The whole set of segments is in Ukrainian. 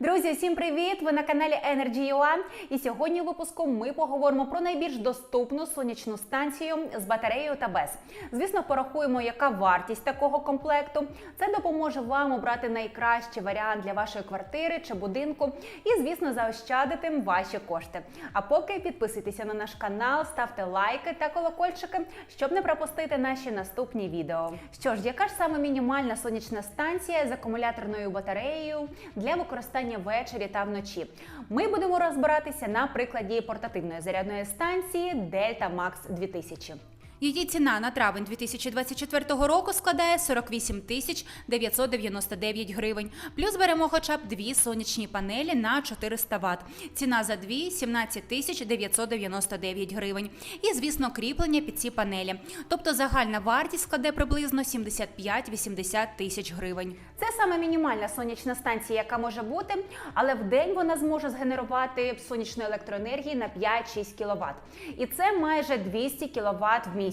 Друзі, всім привіт! Ви на каналі Energy.ua. І сьогодні у випуску ми поговоримо про найбільш доступну сонячну станцію з батареєю та без. Звісно, порахуємо, яка вартість такого комплекту. Це допоможе вам обрати найкращий варіант для вашої квартири чи будинку, і, звісно, заощадити ваші кошти. А поки підписуйтеся на наш канал, ставте лайки та колокольчики, щоб не пропустити наші наступні відео. Що ж, яка ж саме мінімальна сонячна станція з акумуляторною батареєю для використання ввечері та вночі? Ми будемо розбиратися на прикладі портативної зарядної станції Delta Max 2000. Її ціна на травень 2024 року складає 48 тисяч 999 гривень. Плюс беремо хоча б дві сонячні панелі на 400 Вт. Ціна за дві 17 тисяч 999 гривень. І, звісно, кріплення під ці панелі. Тобто загальна вартість складе приблизно 75-80 тисяч гривень. Це саме мінімальна сонячна станція, яка може бути, але в день вона зможе згенерувати сонячної електроенергії на 5-6 кВт. І це майже 200 кВт в місяць.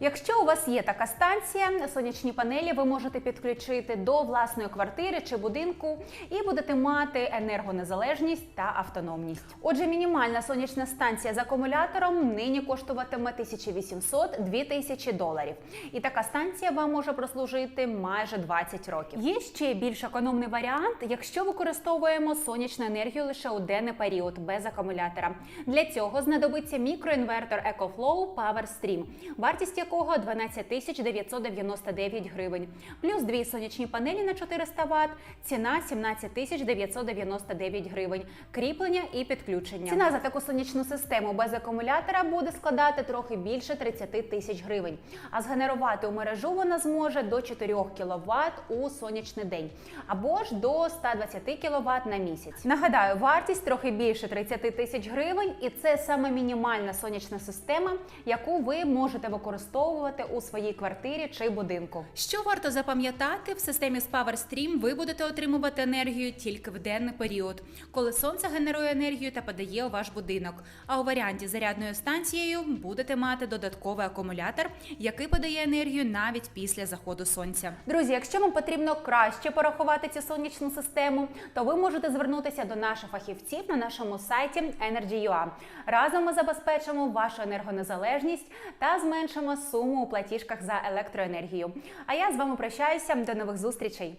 Якщо у вас є така станція, сонячні панелі ви можете підключити до власної квартири чи будинку і будете мати енергонезалежність та автономність. Отже, мінімальна сонячна станція з акумулятором нині коштуватиме 1800-2000 доларів. І така станція вам може прослужити майже 20 років. Є ще більш економний варіант, якщо використовуємо сонячну енергію лише у денний період без акумулятора. Для цього знадобиться мікроінвертор EcoFlow Power Stream, вартість якого 12 тисяч 999 гривень, плюс дві сонячні панелі на 400 Вт, ціна 17 тисяч 999 гривень, кріплення і підключення. Ціна за таку сонячну систему без акумулятора буде складати трохи більше 30 тисяч гривень. А згенерувати у мережу вона зможе до 4 кВт у сонячний день або ж до 120 кВт на місяць. Нагадаю, вартість трохи більше 30 тисяч гривень, і це саме мінімальна сонячна система, яку ви можете використовувати у своїй квартирі чи будинку. Що варто запам'ятати, в системі з PowerStream ви будете отримувати енергію тільки в денний період, коли сонце генерує енергію та подає у ваш будинок. А у варіанті з зарядною станцією будете мати додатковий акумулятор, який подає енергію навіть після заходу сонця. Друзі, якщо вам потрібно краще порахувати цю сонячну систему, то ви можете звернутися до наших фахівців на нашому сайті Energy.ua. Разом ми забезпечимо вашу енергонезалежність та зменшимо суму у платіжках за електроенергію. А я з вами прощаюся до нових зустрічей.